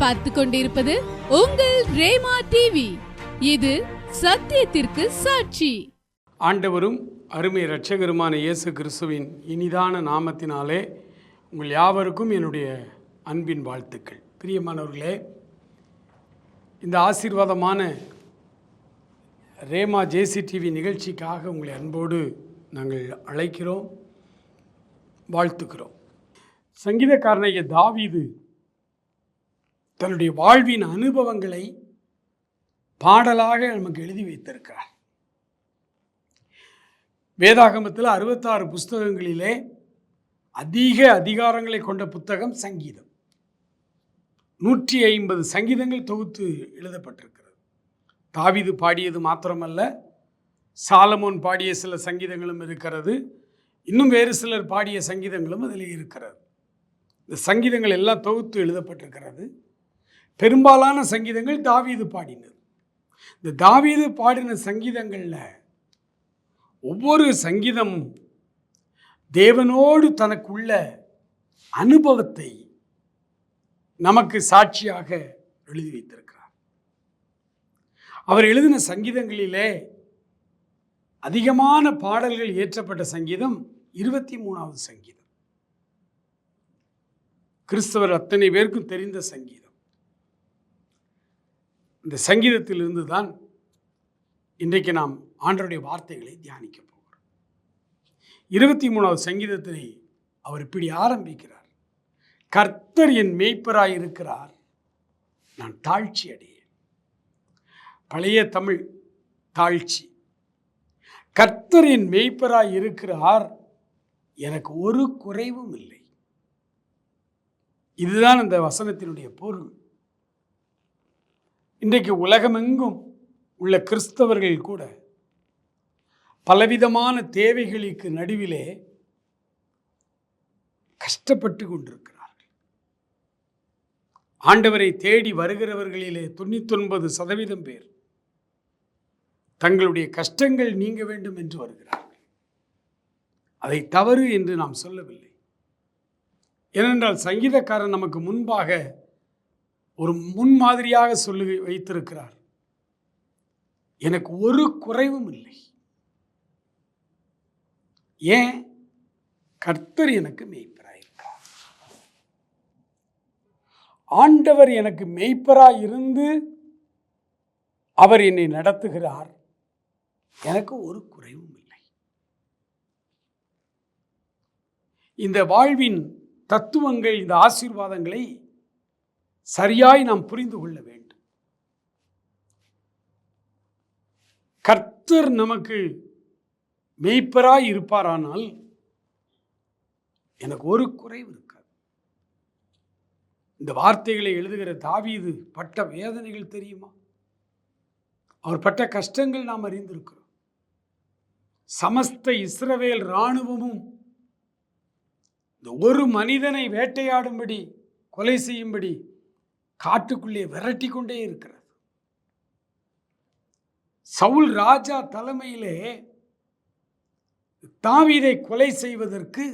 பார்த்து கொண்டிருப்பது உங்கள் ரேமா டிவி இது சத்தியத்திற்கு சாட்சி. ஆண்டவரும் அருமை இரட்சகருமான இயேசு கிறிஸ்துவின் இனிதான நாமத்தினாலே உங்கள் யாவருக்கும் என்னுடைய அன்பின் வாழ்த்துக்கள். பிரியமானவர்களே இந்த ஆசீர்வாதமான ரேமா ஜேசி டிவி நிகழ்ச்சிக்காக உங்களை அன்போடு நாங்கள் அழைக்கிறோம் வாழ்த்துக்கிறோம். சங்கீதக்காரனைய தாவீது தன்னுடைய வாழ்வின் அனுபவங்களை பாடலாக நமக்கு எழுதி வைத்திருக்கிறார். வேதாகமத்தில் அறுபத்தாறு புஸ்தகங்களிலே அதிக அதிகாரங்களை கொண்ட புத்தகம் சங்கீதம். நூற்றி ஐம்பது சங்கீதங்கள் தொகுத்து எழுதப்பட்டிருக்கிறது. தாவிது பாடியது மாத்திரமல்ல சாலமோன் பாடிய சில சங்கீதங்களும் இருக்கிறது இன்னும் வேறு சிலர் பாடிய சங்கீதங்களும் அதில் இருக்கிறது. இந்த சங்கீதங்கள் எல்லாம் தொகுத்து எழுதப்பட்டிருக்கிறது. பெரும்பாலான சங்கீதங்கள் தாவீது பாடினது. இந்த தாவீது பாடின சங்கீதங்களில் ஒவ்வொரு சங்கீதமும் தேவனோடு தனக்குள்ள அனுபவத்தை நமக்கு சாட்சியாக எழுதி வைத்திருக்கிறார். அவர் எழுதின சங்கீதங்களிலே அதிகமான பாடல்கள் இயற்றப்பட்ட சங்கீதம் இருபத்தி மூணாவது சங்கீதம். கிறிஸ்தவர் அத்தனை பேருக்கும் தெரிந்த சங்கீதம். இந்த சங்கீதத்திலிருந்து தான் இன்றைக்கு நாம் ஆண்டருடைய வார்த்தைகளை தியானிக்க போகிறோம். இருபத்தி மூணாவது சங்கீதத்தை அவர் இப்படி ஆரம்பிக்கிறார். கர்த்தர் என் மேய்ப்பராய் இருக்கிறார் நான் தாழ்ச்சி அடையேன். பழைய தமிழ் தாழ்ச்சி. கர்த்தர் என் மேய்ப்பராய் இருக்கிறார் எனக்கு ஒரு குறைவும் இல்லை. இதுதான் அந்த வசனத்தினுடைய பொருள். இன்றைக்கு உலகமெங்கும் உள்ள கிறிஸ்தவர்கள் கூட பலவிதமான தேவைகளுக்கு நடுவிலே கஷ்டப்பட்டு கொண்டிருக்கிறார்கள். ஆண்டவரை தேடி வருகிறவர்களிலே தொண்ணூத்தொன்பது சதவீதம் பேர் தங்களுடைய கஷ்டங்கள் நீங்க வேண்டும் என்று வருகிறார்கள். அதை தவறு என்று நாம் சொல்லவில்லை. ஏனென்றால் சங்கீதக்காரன் நமக்கு முன்பாக ஒரு முன்மாதிரியாக சொல்லி வைத்திருக்கிறார். எனக்கு ஒரு குறைவும் இல்லை. ஏன்? கர்த்தர் எனக்கு மெய்ப்பராயிருக்கிறார். ஆண்டவர் எனக்கு மெய்ப்பராய் இருந்து அவர் என்னை நடத்துகிறார். எனக்கு ஒரு குறைவும் இல்லை. இந்த வாழ்வின் தத்துவங்கள் இந்த ஆசீர்வாதங்களை சரியாய் நாம் புரிந்து கொள்ள வேண்டும். கர்த்தர் நமக்கு மெய்ப்பராய் இருப்பாரானால் எனக்கு ஒரு குறைவு இருக்காது. இந்த வார்த்தைகளை எழுதுகிற தாவீது பட்ட வேதனைகள் தெரியுமா? அவர் பட்ட கஷ்டங்கள் நாம் அறிந்திருக்கிறோம். சமஸ்த இஸ்ரவேல் இராணுவமும் இந்த ஒரு மனிதனை வேட்டையாடும்படி கொலை செய்யும்படி காட்டுக்குள்ளே விரட்டி கொண்டே இருக்கிறது. சவுல் ராஜா தலைமையிலே தாவீதை கொலை செய்வதற்கு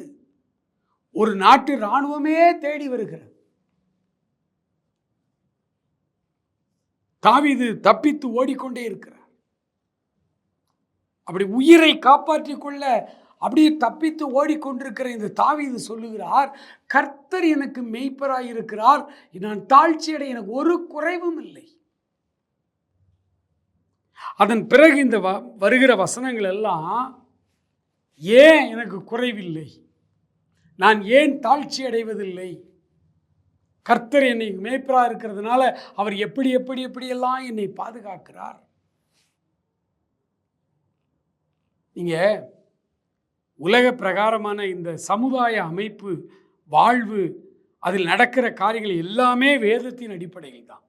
ஒரு நாட்டு இராணுவமே தேடி வருகிறது. தாவிது தப்பித்து ஓடிக்கொண்டே இருக்கிறார். அப்படி உயிரை காப்பாற்றிக் கொள்ள அப்படியே தப்பித்து ஓடிக்கொண்டிருக்கிற இந்த தாவீது சொல்லுகிறார் கர்த்தர் எனக்கு மெய்ப்பராய் இருக்கிறார் நான் தாழ்ச்சியடை எனக்கு ஒரு குறைவும் இல்லை. அதன் பிறகு இந்த வ வருகிற வசனங்கள் எல்லாம் ஏன் எனக்கு குறைவில்லை? நான் ஏன் தாழ்ச்சி அடைவதில்லை? கர்த்தர் என்னை மேய்ப்பராக இருக்கிறதுனால அவர் எப்படி எப்படி எப்படியெல்லாம் என்னை பாதுகாக்கிறார்? நீங்கள் உலக பிரகாரமான இந்த சமுதாய அமைப்பு வாழ்வு அதில் நடக்கிற காரியங்கள் எல்லாமே வேதத்தின் அடிப்படையில் தான்.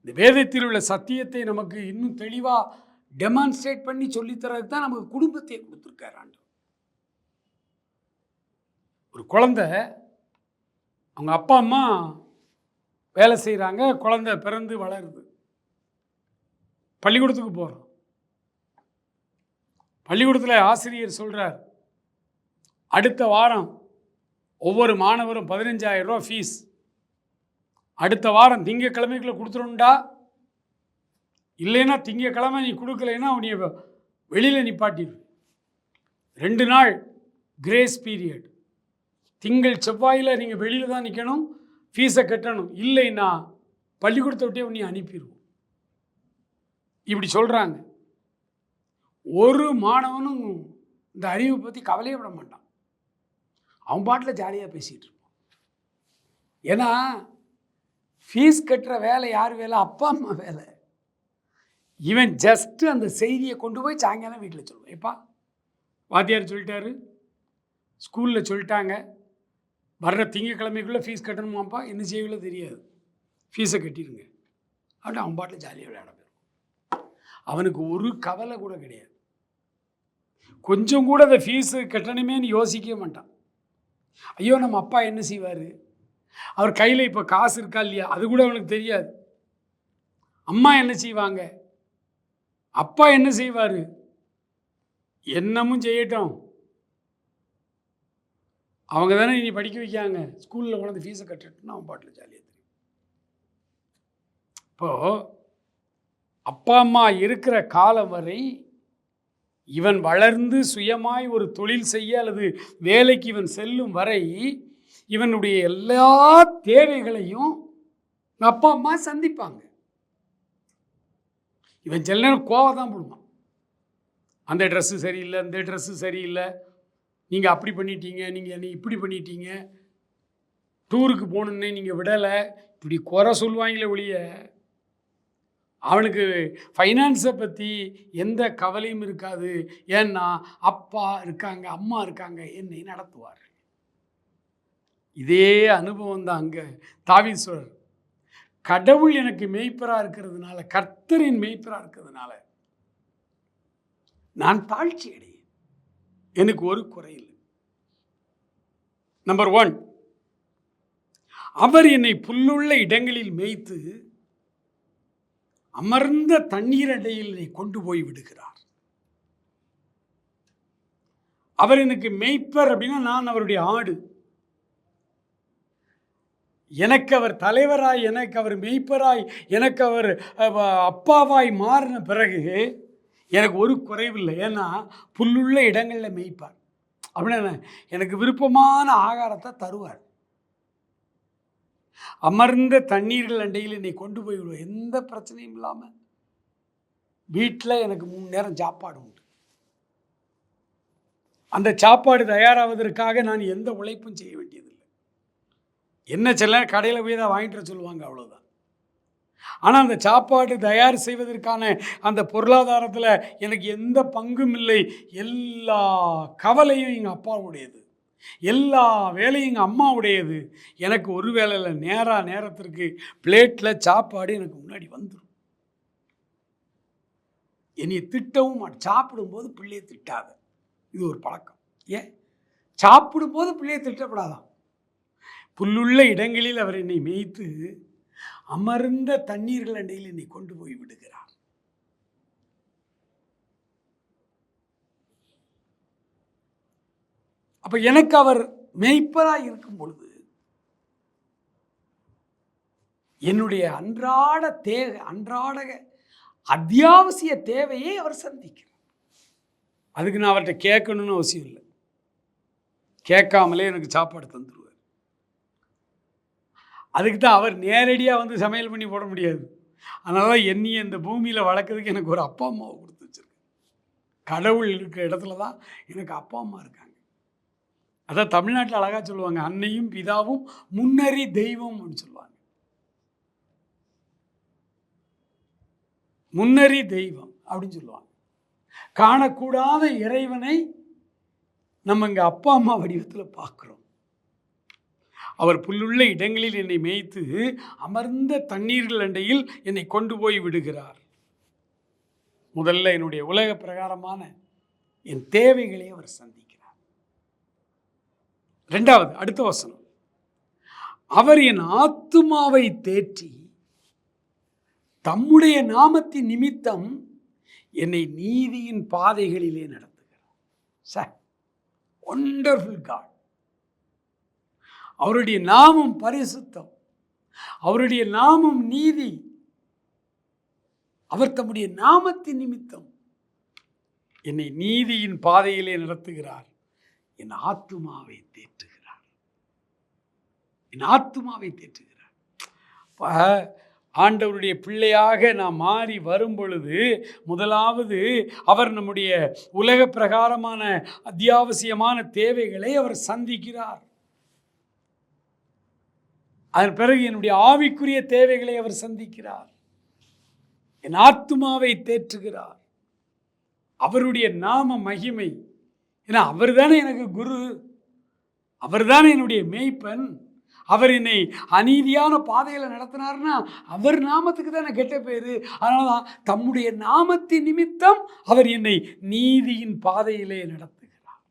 இந்த வேதத்தில் உள்ள சத்தியத்தை நமக்கு இன்னும் தெளிவாக டெமான்ஸ்ட்ரேட் பண்ணி சொல்லித்தரதுக்கு தான் நமக்கு குடும்பத்தை கொடுத்துருக்கார் ஆண்டு ஒரு குழந்தை அவங்க அப்பா அம்மா வேலை செய்கிறாங்க குழந்தை பிறந்து வளருது. பள்ளிக்கூடத்துக்கு போகிறோம் பள்ளிக்கூடத்தில் ஆசிரியர் சொல்கிறார் அடுத்த வாரம் ஒவ்வொரு மாணவரும் பதினஞ்சாயிரம் ரூபா ஃபீஸ் அடுத்த வாரம் திங்கக்கிழமைக்குள்ளே கொடுத்துருண்டா இல்லைன்னா திங்கக்கிழமை நீ கொடுக்கலைன்னா அவனைய வெளியில் நிப்பாட்டிடு ரெண்டு நாள் கிரேஸ் பீரியட் திங்கள் செவ்வாயில் நீங்கள் வெளியில் தான் நிற்கணும் ஃபீஸை கட்டணும். இல்லைன்னா பள்ளிக்கூடத்தை விட்டே உன்னை அனுப்பிடுவோம் இப்படி சொல்கிறாங்க ஒரு மாணவனும் இந்த அறிவை பற்றி கவலையே விட மாட்டான். அவன் பாட்டில் ஜாலியாக பேசிகிட்டு இருப்பான். ஏன்னா ஃபீஸ் கட்டுற வேலை யார் வேலை? அப்பா அம்மா வேலை. இவன் ஜஸ்ட்டு அந்த செய்தியை கொண்டு போய் சாயங்காலம் வீட்டில் சொல்லுவான். எப்பா வாத்தியார் சொல்லிட்டாரு ஸ்கூலில் சொல்லிட்டாங்க வர்ற திங்கக்கிழமைக்குள்ளே ஃபீஸ் கட்டணுமாப்பா? என்ன செய்யவில்லை தெரியாது. ஃபீஸை கட்டிடுங்க. அப்படின்னு அவன் பாட்டில் ஜாலியாக விளையாட போயிருக்கும் அவனுக்கு ஒரு கவலை கூட கிடையாது. கொஞ்சம் கூட அதை ஃபீஸு கட்டணுமேனு யோசிக்கவே மாட்டான். ஐயோ நம்ம அப்பா என்ன செய்வார்? அவர் கையில் இப்போ காசு இருக்கா இல்லையா? அது கூட அவனுக்கு தெரியாது. அம்மா என்ன செய்வாங்க? அப்பா என்ன செய்வார்? என்னமும் செய்யட்டும். அவங்க தானே இனி படிக்க வைக்காங்க ஸ்கூலில் கொண்டு ஃபீஸை கட்டிட்டுனா அவன் பாட்டில் ஜாலியாக தெரியும். இப்போது அப்பா அம்மா இருக்கிற காலம் வரை இவன் வளர்ந்து சுயமாய் ஒரு தொழில் செய்ய அல்லது வேலைக்கு இவன் செல்லும் வரை இவனுடைய எல்லா தேவைகளையும் அப்பா அம்மா சந்திப்பாங்க. இவன் சில நேரம் கோவம் தான் போடுவான். அந்த ட்ரெஸ்ஸு சரியில்லை இந்த ட்ரெஸ்ஸு சரியில்லை. நீங்கள் அப்படி பண்ணிட்டீங்க நீங்கள் என்னை இப்படி பண்ணிட்டீங்க. டூருக்கு போகணுன்னே நீங்கள் விடலை. இப்படி குறை சொல்லுவாங்களே ஒழிய அவனுக்கு ஃபைனான்ஸை பற்றி எந்த கவலையும் இருக்காது. ஏன்னா அப்பா இருக்காங்க அம்மா இருக்காங்க என்னை நடத்துவார். இதே அனுபவம் தான் அங்கே தாவீஸ்வரர் கடவுள் எனக்கு மெய்ப்பராக இருக்கிறதுனால கர்த்தரின் மெய்ப்பராக இருக்கிறதுனால நான் தாழ்ச்சி அடையேன். எனக்கு ஒரு குறை நம்பர் ஒன் அவர் என்னை புல்லுள்ள இடங்களில் மேய்த்து அமர்ந்த தண்ணீர் நீ கொண்டு போய் விடுகிறார். அவர் எனக்கு மெய்ப்பர் அப்படின்னா நான் அவருடைய ஆடு. எனக்கு அவர் தலைவராய் எனக்கு அவர் மெய்ப்பராய் எனக்கு அவர் அப்பாவாய் மாறின பிறகு எனக்கு ஒரு குறைவில்லை. ஏன்னா புல்லுள்ள இடங்களில் மேய்ப்பார். அப்படின்னா என்ன? எனக்கு விருப்பமான ஆகாரத்தை தருவார். அமர்ந்த தண்ணீர்கள் அண்டையில் என்னை கொண்டு போய் எந்த பிரச்சனையும் இல்லாமல் வீட்டில் எனக்கு மூணு நேரம் சாப்பாடு உண்டு. அந்த சாப்பாடு தயாராவதற்காக நான் எந்த உழைப்பும் செய்ய வேண்டியதில்லை. என்ன சில கடையில் போய் தான் வாங்கிட்டு வர சொல்லுவாங்க அவ்வளோதான் ஆனால் அந்த சாப்பாடு தயார் செய்வதற்கான அந்த பொருளாதாரத்தில் எனக்கு எந்த பங்கும் இல்லை. எல்லா கவலையும் எங்கள் அப்பாவுடையது. எல்லா வேலையும் எங்கள் அம்மாவுடையது. எனக்கு ஒரு வேலையில் நேராக நேரத்திற்கு பிளேட்டில் சாப்பாடு எனக்கு முன்னாடி வந்துடும் என்னை திட்டவும் மாட்டேன் சாப்பிடும்போது பிள்ளையை திட்டாத. இது ஒரு பழக்கம். ஏன்? சாப்பிடும்போது பிள்ளையை திட்டப்படாதான் புல்லுள்ள இடங்களில் அவர் என்னை மேய்த்து அமர்ந்த தண்ணீர்கள் அண்டையில் என்னை கொண்டு போய் விடுகிறார். அப்போ எனக்கு அவர் மெய்ப்பராக இருக்கும் பொழுது என்னுடைய அன்றாட தேவை அன்றாட அத்தியாவசிய தேவையை அவர் சந்திக்கிறார். அதுக்கு நான் அவர்கிட்ட கேட்கணும்னு அவசியம் இல்லை. கேட்காமலே எனக்கு சாப்பாடு தந்துடுவார் அதுக்கு தான் அவர் நேரடியாக வந்து சமையல் பண்ணி போட முடியாது. அதனால தான் என்னையை இந்த பூமியில் வளர்க்கறதுக்கு எனக்கு ஒரு அப்பா அம்மாவை கொடுத்து வச்சுருக்கேன் கடவுள் இருக்கிற இடத்துல தான் எனக்கு அப்பா அம்மா இருக்காங்க. அதான் தமிழ்நாட்டில் அழகாக சொல்லுவாங்க அன்னையும் பிதாவும் முன்னறி தெய்வம் அப்படின்னு சொல்லுவாங்க. முன்னறி தெய்வம் அப்படின்னு சொல்லுவாங்க. காணக்கூடாத இறைவனை நம்ம இங்கே அப்பா அம்மா வடிவத்தில் பார்க்குறோம். அவர் புல்லுள்ள இடங்களில் என்னை மேய்த்து அமர்ந்த தண்ணீர்கள் அண்டையில் என்னை கொண்டு போய் விடுகிறார். முதல்ல என்னுடைய உலக பிரகாரமான என் தேவைகளை அவர் சந்தி ரெண்டாவது அடுத்த வசனம். அவர் என் ஆத்துமாவை தேற்றி தம்முடைய நாமத்தின் நிமித்தம் என்னை நீதியின் பாதைகளிலே நடத்துகிறார். சார் ஒண்டர்ஃபுல் காட் அவருடைய நாமம் பரிசுத்தம். அவருடைய நாமம் நீதி. அவர் தம்முடைய நாமத்தின் நிமித்தம் என்னை நீதியின் பாதையிலே நடத்துகிறார். என் ஆத்துமாவை தேற்றுகிறார். என் ஆத்துமாவை தேற்றுகிறார். அப்ப ஆண்டவருடைய பிள்ளையாக நாம் மாறி வரும் பொழுது முதலாவது அவர் நம்முடைய உலக பிரகாரமான அத்தியாவசியமான தேவைகளை அவர் சந்திக்கிறார். அதன் பிறகு என்னுடைய ஆவிக்குரிய தேவைகளை அவர் சந்திக்கிறார். என் ஆத்துமாவை தேற்றுகிறார். அவருடைய நாம மகிமை ஏன்னா அவர் தானே எனக்கு குரு. அவர் தானே என்னுடைய மேய்ப்பன். அவர் என்னை அநீதியான பாதையில் நடத்தினார்னா அவர் நாமத்துக்கு தானே கெட்ட பேர். அதனால தான் தம்முடைய நாமத்தின் நிமித்தம் அவர் என்னை நீதியின் பாதையிலே நடத்துகிறார்.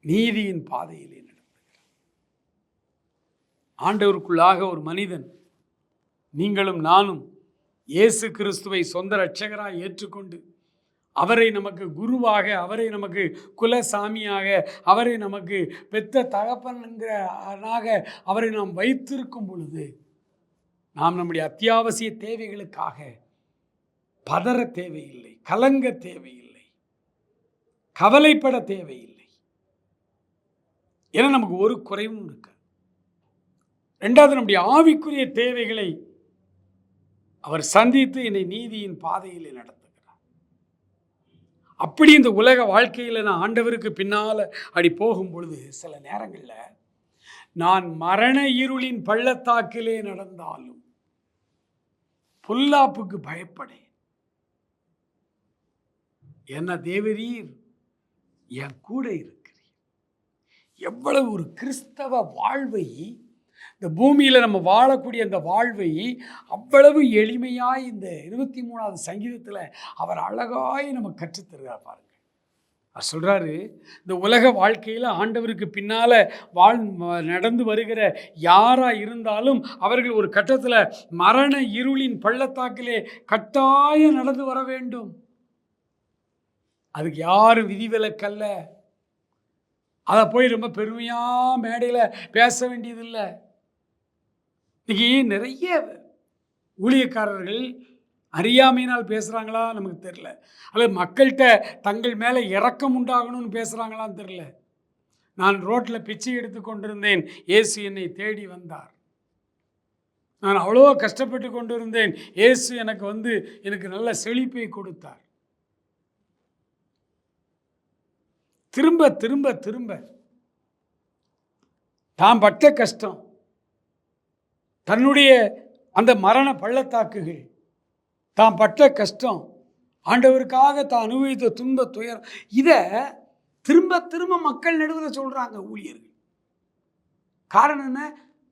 நீதியின் பாதையிலே நடத்துகிறார். ஆண்டவருக்குள்ளாக ஒரு மனிதன் நீங்களும் நானும் இயேசு கிறிஸ்துவை சொந்த ரட்சகராக ஏற்றுக்கொண்டு அவரை நமக்கு குருவாக அவரை நமக்கு குலசாமியாக அவரை நமக்கு பெத்த தகப்பன்கிறனாக அவரை நாம் வைத்திருக்கும் பொழுது நாம் நம்முடைய அத்தியாவசிய தேவைகளுக்காக பதற தேவையில்லை கலங்க தேவையில்லை கவலைப்பட தேவையில்லை. ஏன்னா நமக்கு ஒரு குறைவும் இருக்கு ரெண்டாவது நம்முடைய ஆவிக்குரிய தேவைகளை அவர் சந்தித்து என்னை நீதியின் பாதையில் நடத்துகிறார் அப்படி இந்த உலக வாழ்க்கையில் நான் ஆண்டவருக்கு பின்னால் அப்படி போகும் பொழுது சில நேரங்களில் நான் மரண இருளின் பள்ளத்தாக்கிலே நடந்தாலும் பொல்லாப்புக்கு பயப்படேன். என்ன தேவரீர் என் கூட இருக்கிறீர். எவ்வளவு ஒரு கிறிஸ்தவ வாழ்வை இந்த பூமியில் நம்ம வாழக்கூடிய அந்த வாழ்வை அவ்வளவு எளிமையாக இந்த இருபத்தி மூணாவது சங்கீதத்தில் அவர் அழகாய் நம்ம கற்றுத்தருகிறார் பாருங்கள் அவர் சொல்கிறாரு இந்த உலக வாழ்க்கையில் ஆண்டவருக்கு பின்னால் வாழ் நடந்து வருகிற யாராக இருந்தாலும் அவர்கள் ஒரு கட்டத்தில் மரண இருளின் பள்ளத்தாக்கிலே கட்டாயம் நடந்து வர வேண்டும். அதுக்கு யாரும் விதிவிலக்கல்ல அதை போய் ரொம்ப பெருமையாக மேடையில் பேச வேண்டியதில்லை. இன்றைக்கி நிறைய ஊழியக்காரர்கள் அறியாமையினால் பேசுகிறாங்களா நமக்கு தெரில அல்லது மக்கள்கிட்ட தங்கள் மேலே இறக்கம் உண்டாகணும்னு பேசுகிறாங்களான்னு தெரில நான் ரோட்டில் பிச்சை எடுத்து கொண்டிருந்தேன். ஏசு என்னை தேடி வந்தார். நான் அவ்வளோ கஷ்டப்பட்டு கொண்டிருந்தேன். இயேசு எனக்கு வந்து எனக்கு நல்ல செழிப்பை கொடுத்தார். திரும்ப திரும்ப திரும்ப. தான் பட்ட கஷ்டம். தன்னுடைய அந்த மரண பள்ளத்தாக்குகள் தான் பட்ட கஷ்டம் ஆண்டவருக்காக தான் அனுபவித்த துன்ப துயரம் இதை திரும்ப திரும்ப மக்கள் நடுவில் சொல்கிறாங்க ஊழியர்கள். காரணம் என்ன?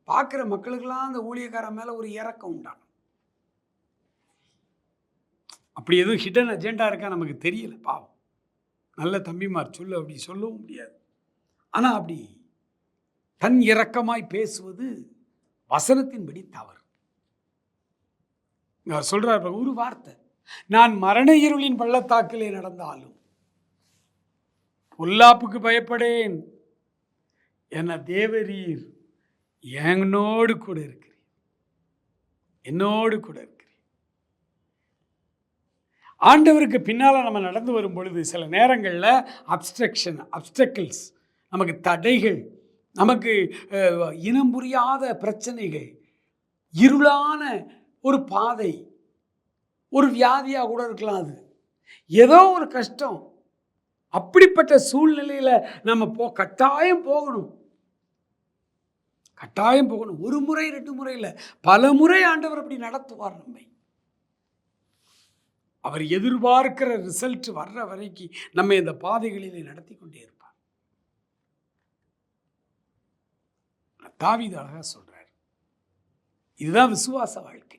பார்க்குற மக்களுக்கெல்லாம் அந்த ஊழியக்காரன் மேலே ஒரு இறக்கம் உண்டான அப்படி எதுவும் ஹிடன் அஜெண்டா இருக்கா நமக்கு தெரியல பாவம். நல்ல தம்பிமார் சொல்லு அப்படி சொல்லவும் முடியாது. ஆனால் அப்படி தன் இறக்கமாய் பேசுவது வசனத்தின்படி தவறு. அவர் சொல்றார் ஒரு வார்த்தை. நான் மரண இருளின் பள்ளத்தாக்கிலே நடந்தாலும் பொல்லாப்புக்கு பயப்படேன். என தேவரீர் என்னோடு கூட இருக்கிறீர். என்னோடு கூட இருக்கிறீர். ஆண்டவருக்கு பின்னால் நம்ம நடந்து வரும் பொழுது சில நேரங்களில் அப்ஸ்ட்ரக்ஷன் அப்டக்கிள்ஸ் நமக்கு தடைகள் நமக்கு இனம் புரியாத பிரச்சனைகள் இருளான ஒரு பாதை ஒரு வியாதியாக கூட இருக்கலாம் அது. ஏதோ ஒரு கஷ்டம் அப்படிப்பட்ட சூழ்நிலையில் நம்ம போ கட்டாயம் போகணும். கட்டாயம் போகணும். ஒரு முறை ரெண்டு முறை இல்லை. பல முறை ஆண்டவர் அப்படி நடத்துவார் நம்மை. அவர் எதிர்பார்க்கிற ரிசல்ட் வர்ற வரைக்கும் நம்ம இந்த பாதைகளிலே நடத்தி கொண்டே இருப்போம் தாவீது அழகா இதுதான் விசுவாச வாழ்க்கை.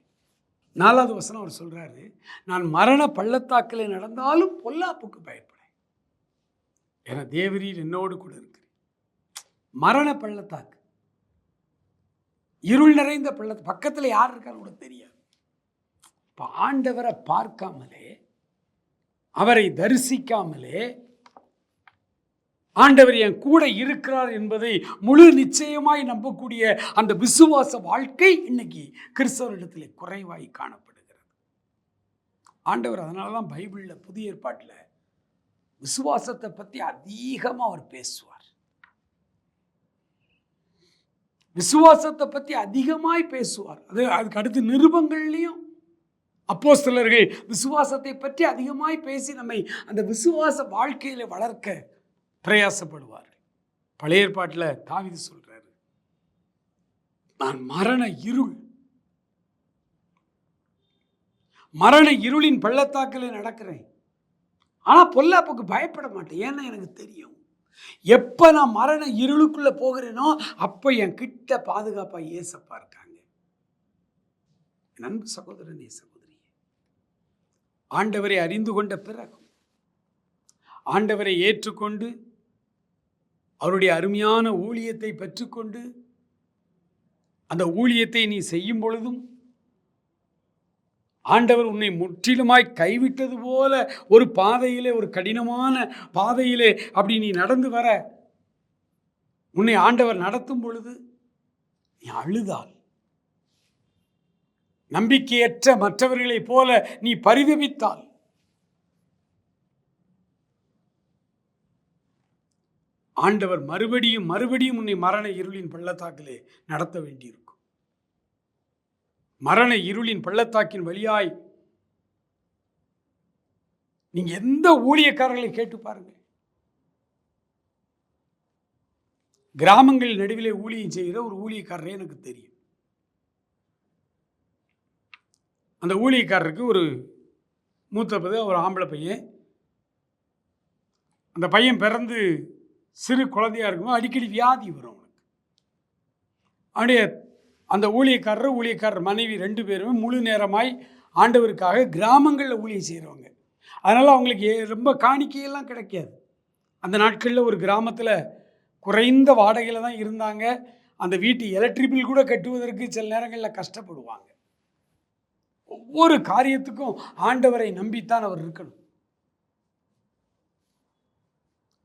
நாலாவது வசனம் அவர் சொல்கிறாரு நான் மரண பள்ளத்தாக்கிலே நடந்தாலும் பொல்லாப்புக்கு பயப்படேன் என தேவரீர் என்னோடு கூட இருக்கிறேன் மரண பள்ளத்தாக்கு. இருள் நிறைந்த பள்ளத்து பக்கத்தில் யார் இருக்கான்னு கூட தெரியாது. இப்போ ஆண்டவரை பார்க்காமலே அவரை தரிசிக்காமலே ஆண்டவர் என் கூட இருக்கிறார் என்பதை முழு நிச்சயமாய் நம்பக்கூடிய அந்த விசுவாச வாழ்க்கை இன்னைக்கு கிறிஸ்தவரிடத்தில் குறைவாய் காணப்படுகிறது. ஆண்டவர் அதனால தான் பைபிளில் புதிய ஏற்பாட்டில் விசுவாசத்தை பற்றி அதிகமாக அவர் பேசுவார். விசுவாசத்தை பற்றி அதிகமாய் பேசுவார். அது அதுக்கு அடுத்து நிருபங்கள்லையும் அப்போஸ்தலர்கள் விசுவாசத்தை பற்றி அதிகமாய் பேசி நம்மை அந்த விசுவாச வாழ்க்கையில் வளர்க்க பிரயாசப்படுவார் பழைய ஏற்பாட்டில் தாவிது சொல்கிறாரு நான் மரண இருள் மரண இருளின் பள்ளத்தாக்கில் நடக்கிறேன். ஆனால் பொல்லாப்புக்கு பயப்பட மாட்டேன். ஏன்னா எனக்கு தெரியும் எப்ப நான் மரண இருளுக்குள்ள போகிறேனோ அப்ப என் கிட்ட பாதுகாப்பா ஏசப்பா இருக்காங்க. நண்பு அன்பு சகோதரனே சகோதரி ஆண்டவரை அறிந்து கொண்ட பிறகு ஆண்டவரை ஏற்றுக்கொண்டு அவருடைய அருமையான ஊழியத்தை பெற்றுக்கொண்டு அந்த ஊழியத்தை நீ செய்யும் பொழுதும் ஆண்டவர் உன்னை முற்றிலுமாய் கைவிட்டது போல ஒரு பாதையிலே ஒரு கடினமான பாதையிலே அப்படி நீ நடந்து வர உன்னை ஆண்டவர் நடத்தும் பொழுது நீ அழுதால். நம்பிக்கையற்ற மற்றவர்களைப் போல நீ பரிதவித்தால் ஆண்டவர் மறுபடியும் மறுபடியும் உன்னை மரண இருளின் பள்ளத்தாக்கிலே நடத்த வேண்டியிருக்கும். மரண இருளின் பள்ளத்தாக்கின் வழியாய் நீங்க எந்த ஊழியக்காரர்களை கேட்டு பாருங்கள். கிராமங்கள் நடுவிலே ஊழியம் செய்கிற ஒரு ஊழியக்காரரே எனக்கு தெரியும். அந்த ஊழியக்காரருக்கு ஒரு மூத்த பது ஒரு ஆம்பளை பையன். அந்த பையன் பிறந்து சிறு குழந்தையாக இருக்கும்போது அடிக்கடி வியாதி வரும் அவனுக்கு. அவனுடைய அந்த ஊழியக்காரர் ஊழியக்காரர் மனைவி ரெண்டு பேருமே முழு நேரமாய் ஆண்டவருக்காக கிராமங்களில் ஊழியம் செய்கிறவங்க அதனால் அவங்களுக்கு ரொம்ப காணிக்கையெல்லாம் கிடைக்காது. அந்த நாட்களில் ஒரு கிராமத்தில் குறைந்த வாடகையில் தான் இருந்தாங்க. அந்த வீட்டு எலக்ட்ரிக் பில் கூட கட்டுவதற்கு சில நேரங்களில் கஷ்டப்படுவாங்க. ஒவ்வொரு காரியத்துக்கும் ஆண்டவரை நம்பித்தான் அவர் இருக்கணும்.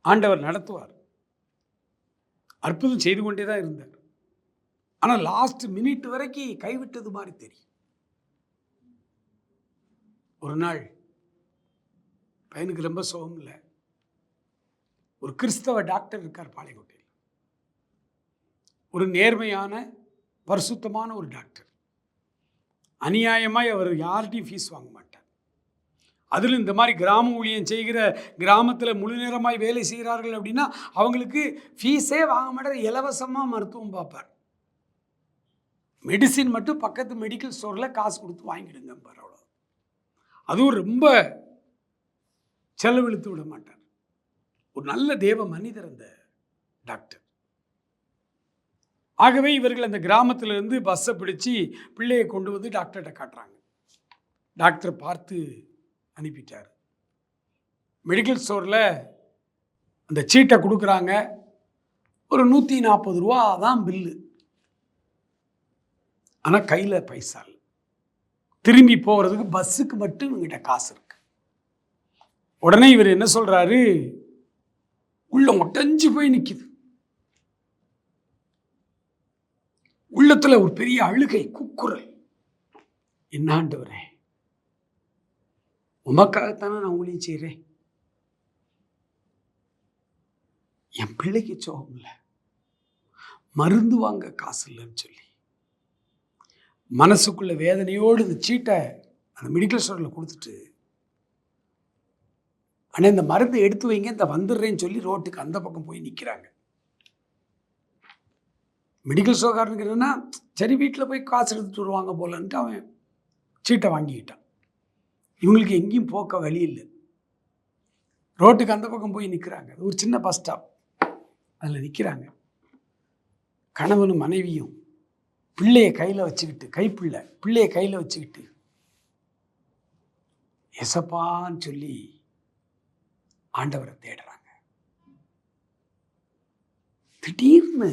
ஆண்டவர் நடத்துவார். அற்புதம் செய்து கொண்டே தான் இருந்தார். ஆனால் லாஸ்ட் மினிட் வரைக்கும் கைவிட்டது மாதிரி தெரியும். ஒரு நாள் பையனுக்கு ரொம்ப சுகம் இல்லை. ஒரு கிறிஸ்தவ டாக்டர் இருக்கார் பாளையங்கோட்டையில். ஒரு நேர்மையான பரிசுத்தமான ஒரு டாக்டர் அநியாயமாய் அவர் யார்கிட்டையும் ஃபீஸ் வாங்க மாட்டார். அதில் இந்த மாதிரி கிராம ஊழியம் செய்கிற கிராமத்தில் முழு நேரமாய் வேலை செய்கிறார்கள் அப்படின்னா அவங்களுக்கு ஃபீஸே வாங்க மாட்டார் இலவசமாக மருத்துவம் பார்ப்பார். மெடிசின் மட்டும் பக்கத்து மெடிக்கல் ஸ்டோரில் காசு கொடுத்து வாங்கிடுங்க அவ்வளோ அதுவும் ரொம்ப செலவழித்து விட மாட்டார். ஒரு நல்ல தேவ மனிதர் அந்த டாக்டர் ஆகவே இவர்கள் அந்த கிராமத்திலிருந்து பஸ்ஸை பிடிச்சி பிள்ளையை கொண்டு வந்து டாக்டர்கிட்ட காட்டுறாங்க. டாக்டர் பார்த்து அனுப்பிட்டார். மெடிக்கல் ஸ்டோரில் அந்த சீட்டை கொடுக்குறாங்க. ஒரு நூற்றி நாற்பது ரூபா தான் பில்லு ஆனால் கையில் பைசா இல்லை. திரும்பி போகிறதுக்கு பஸ்ஸுக்கு மட்டும் இவங்ககிட்ட காசு இருக்கு. உடனே இவர் என்ன சொல்கிறாரு உள்ள ஒட்டஞ்சு போய் நிற்கிது உள்ளத்தில் ஒரு பெரிய அழுகை குக்குரல். என்னாண்டு வரேன்? உமக்காகத்தானே நான் ஊழியம் செய்கிறேன் என் பிள்ளைக்கு சோகம் இல்லை. மருந்து வாங்க காசு இல்லைன்னு சொல்லி. மனசுக்குள்ள வேதனையோடு இந்த சீட்டை அந்த மெடிக்கல் ஸ்டோரில் கொடுத்துட்டு ஆனால் இந்த மருந்தை எடுத்து வைங்க இந்த வந்துடுறேன்னு சொல்லி ரோட்டுக்கு அந்த பக்கம் போய் நிற்கிறாங்க மெடிக்கல் ஸ்டோர்காரனுக்கு என்னன்னா சரி வீட்டில் போய் காசு எடுத்துட்டு வருவாங்க போலன்ட்டு அவன் சீட்டை வாங்கிக்கிட்டான். இவங்களுக்கு எங்கேயும் போக்க வழி இல்லை. ரோட்டுக்கு அந்த பக்கம் போய் நிற்கிறாங்க ஒரு சின்ன பஸ் ஸ்டாப் அதில் நிற்கிறாங்க கணவனும் மனைவியும் பிள்ளையை கையில் வச்சுக்கிட்டு கைப்பிள்ளை பிள்ளையை கையில் வச்சுக்கிட்டு எசப்பான்னு சொல்லி ஆண்டவரை தேடுறாங்க. திடீர்னு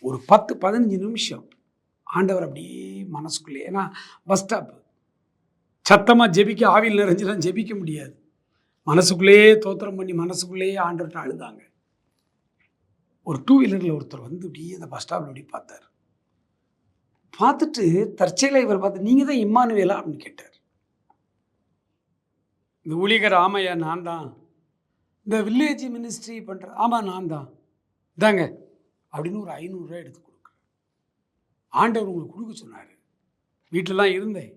ஒரு பத்து பதினஞ்சு நிமிஷம் ஆண்டவர் அப்படியே மனசுக்குள்ளே ஏன்னா பஸ் ஸ்டாப்பு சத்தமாக ஜெபிக்க ஆவியில் நிறைஞ்செல்லாம் ஜெபிக்க முடியாது. மனசுக்குள்ளேயே தோத்திரம் பண்ணி மனசுக்குள்ளேயே ஆண்டுகிட்ட அழுதாங்க. ஒரு டூ வீலரில் ஒருத்தர் வந்து இப்படியே அந்த பஸ் ஸ்டாப்பில் இப்படி பார்த்தார். பார்த்துட்டு தற்செயலாக இவர் பார்த்து நீங்கள் தான் இம்மானுவேலா? அப்படின்னு கேட்டார். இந்த ஊழியர் ஆமையா நான் தான். இந்த வில்லேஜ் மினிஸ்ட்ரி பண்ணுற ஆமாம் நான் தான். இதாங்க அப்படின்னு ஒரு ஐநூறுரூவா எடுத்து கொடுக்குறேன் ஆண்டவர் உங்களுக்கு கொடுக்க சொன்னார். வீட்டிலலாம் இருந்தேன்.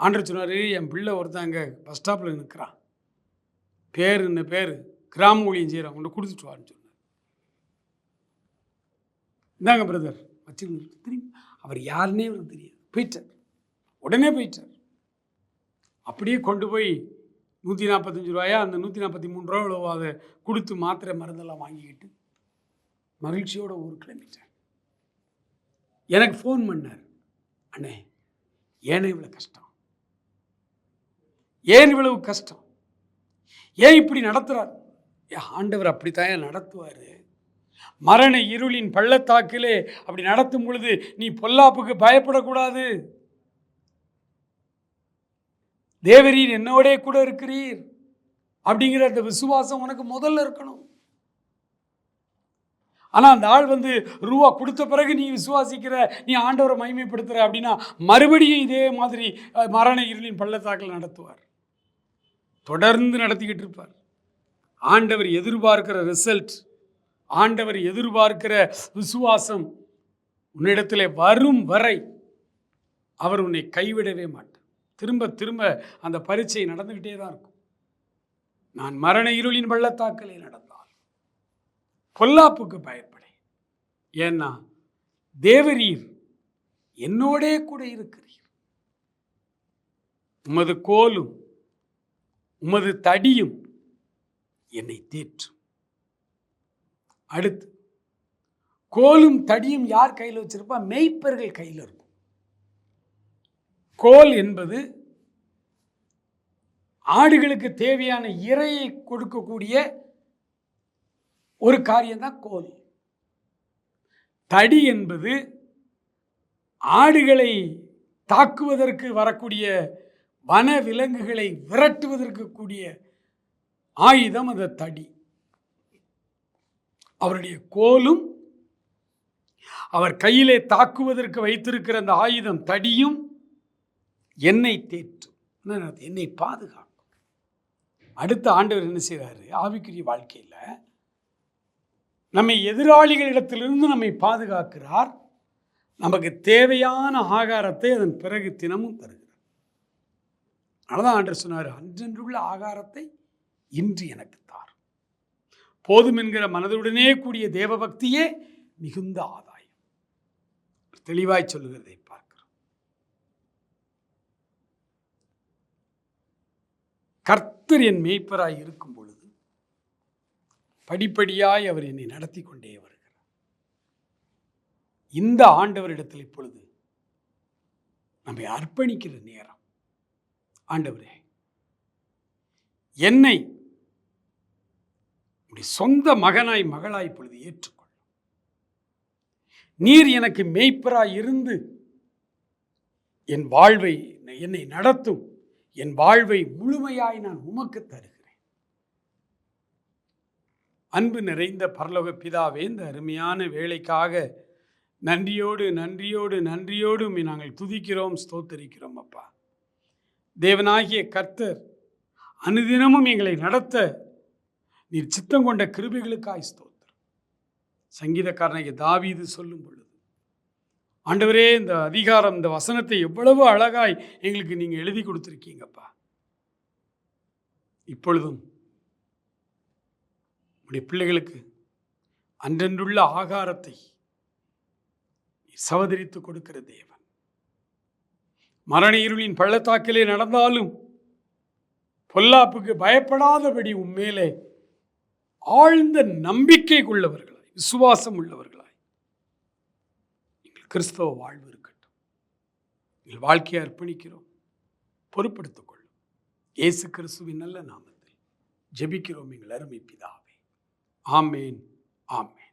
ஆண்டர் சொன்னார் என் பிள்ளை ஒருத்தன் அங்கே பஸ் ஸ்டாப்பில் நிற்கிறான் பேர் என்ன பேர்? கிராம ஊழியம் செய்கிறான் கொண்டு கொடுத்துட்டு வான்னு சொன்னார் இந்தாங்க பிரதர் வச்சு தெரியும்? அவர் யாருன்னே அவருக்கு தெரியாது. போயிட்டார். உடனே போயிட்டார். அப்படியே கொண்டு போய் நூற்றி நாற்பத்தஞ்சு ரூபாயா அந்த நூற்றி நாற்பத்தி மூணு ரூபா இவ்வளோ அதை கொடுத்து மாத்திரை மருந்தெல்லாம் வாங்கிக்கிட்டு மகிழ்ச்சியோட ஊர் கிளம்பிட்டேன் எனக்கு ஃபோன் பண்ணார். அண்ணே ஏனே இவ்வளோ கஷ்டம். ஏன் இவ்வளவு கஷ்டம்? ஏன் இப்படி நடத்துகிறார் என் ஆண்டவர் அப்படித்தான் நடத்துவார்? மரண இருளின் பள்ளத்தாக்கிலே அப்படி நடத்தும் பொழுது நீ பொல்லாப்புக்கு பயப்படக்கூடாது. தேவரீர் என்னோடே கூட இருக்கிறீர். அப்படிங்கிற அந்த விசுவாசம் உனக்கு முதல்ல இருக்கணும். ஆனால் அந்த ஆள் வந்து ரூபா கொடுத்த பிறகு நீ விசுவாசிக்கிற நீ ஆண்டவரை மகிமைப்படுத்துகிற அப்படின்னா மறுபடியும் இதே மாதிரி மரண இருளின் பள்ளத்தாக்கில் நடத்துவார். தொடர்ந்து நடத்திக்கிட்டு இருப்பார். ஆண்டவர் எதிர்பார்க்கிற ரிசல்ட் ஆண்டவர் எதிர்பார்க்கிற விசுவாசம் உன்னிடத்தில் வரும் வரை அவர் உன்னை கைவிடவே மாட்டார். திரும்ப திரும்ப அந்த பரீட்சை நடந்துக்கிட்டே தான் இருக்கும். நான் மரண இருளின் பள்ளத்தாக்கலே நடந்தால் பொல்லாப்புக்கு பயப்படேன் ஏன்னா தேவரீர் என்னோடே கூட இருக்கிறீர். உமது கோலும் உமது தடியும் என்னை தேற்றும். அடுத்து கோலும் தடியும் யார் கையில் வச்சிருப்பா? மெய்ப்பர்கள் கையில் இருக்கும். கோல் என்பது ஆடுகளுக்கு தேவையான இரையை கொடுக்கக்கூடிய ஒரு காரியம்தான் கோல். தடி என்பது ஆடுகளை தாக்குவதற்கு வரக்கூடிய வன விலங்குகளை விரட்டுவதற்கு கூடிய ஆயுதம் அந்த தடி. அவருடைய கோலும் அவர் கையிலே தாக்குவதற்கு வைத்திருக்கிற அந்த ஆயுதம் தடியும் என்னை தேற்றும் என்னை பாதுகாக்கும் அடுத்த ஆண்டவர் என்ன செய்கிறாரு ஆவிக்குரிய வாழ்க்கையில் நம்மை எதிராளிகளிடத்திலிருந்து நம்மை பாதுகாக்கிறார். நமக்கு தேவையான ஆகாரத்தை அதன் பிறகு தினமும் தருகிறார். அதனால்தான் ஆண்டவர் சொன்னார் அன்றென்றுள்ள ஆகாரத்தை இன்று எனக்கு தார். போதும் என்கிற மனதுடனே கூடிய தேவபக்தியே மிகுந்த ஆதாயம். தெளிவாய் சொல்லுகிறதை பார்க்கிறோம். கர்த்தர் என் மேய்ப்பராய் இருக்கும் பொழுது படிப்படியாய் அவர் என்னை நடத்தி கொண்டே வருகிறார். இந்த ஆண்டவரிடத்தில் இப்பொழுது நம்மை அர்ப்பணிக்கிற நேரம் ஆண்டவரே என்னை உம்முடைய சொந்த மகனாய் மகளாய் இப்பொழுது ஏற்றுக்கொள்ளும் நீர் எனக்கு மேய்ப்பராய் இருந்து என் வாழ்வை என்னை நடத்தும் என் வாழ்வை முழுமையாய் நான் உமக்கு தருகிறேன். அன்பு நிறைந்த பரலோக பிதாவே இந்த அருமையான வேலைக்காக நன்றியோடு நன்றியோடு நன்றியோடு நாங்கள் துதிக்கிறோம் ஸ்தோத்தரிக்கிறோம் அப்பா. தேவனாகிய கர்த்தர் அனுதினமும் எங்களை நடத்த நீர் சித்தம் கொண்ட கிருபைகளுக்காய் ஸ்தோத்திரம். சங்கீதக்காரனாகிய தாவீது சொல்லும் பொழுது ஆண்டவரே இந்த அதிகாரம் இந்த வசனத்தை எவ்வளவு அழகாய் எங்களுக்கு நீங்கள் எழுதி கொடுத்துருக்கீங்கப்பா. இப்பொழுதும் உடைய பிள்ளைகளுக்கு அன்றென்றுள்ள ஆகாரத்தை சவதரித்து கொடுக்கிற தேவன். மரண இருளின் பள்ளத்தாக்கிலே நடந்தாலும் பொல்லாப்புக்கு பயப்படாதபடி உண்மையிலே ஆழ்ந்த நம்பிக்கை கொள்ளவர்களாய் விசுவாசம் உள்ளவர்களாய் எங்கள் கிறிஸ்தவ வாழ்வு இருக்கட்டும். எங்கள் வாழ்க்கையை அர்ப்பணிக்கிறோம். பொறுப்படுத்திக் கொள்ளும். இயேசு கிறிஸ்துவின் நல்ல நாமத்தில் ஜெபிக்கிறோம் எங்கள் அருமை பிதாவே. ஆமேன் ஆமேன்.